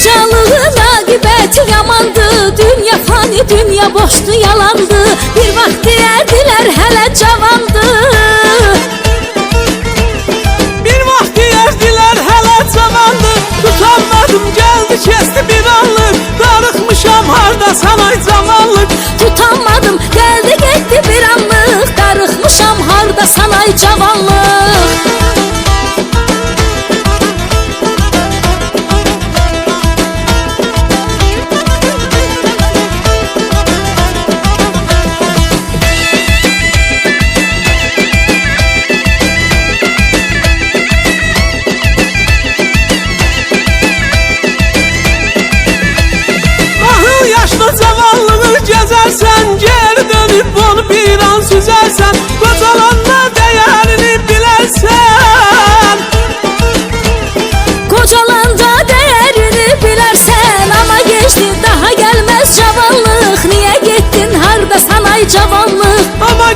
Kocalığın akıbeti yamandı. Dünya fani dünya boştu yalandı. Bir vakti erdiler hele cavandı. Bir vakti yerdiler hele zamandı Tutanmadım geldi kesti bir anlık Darıkmışam harda sana zamanlık. Tutanmadım geldi gitti bir anlık. Darıkmışam harda sanay cavanlık yaşlı zavallığı gezersen Geri dönüp onu bir an süzersen Kocalanma değerini bilersen. Kocalanca değerini bilersen Ama geçti daha gelmez cavanlık Niye gittin harda sanay cavanlık Ama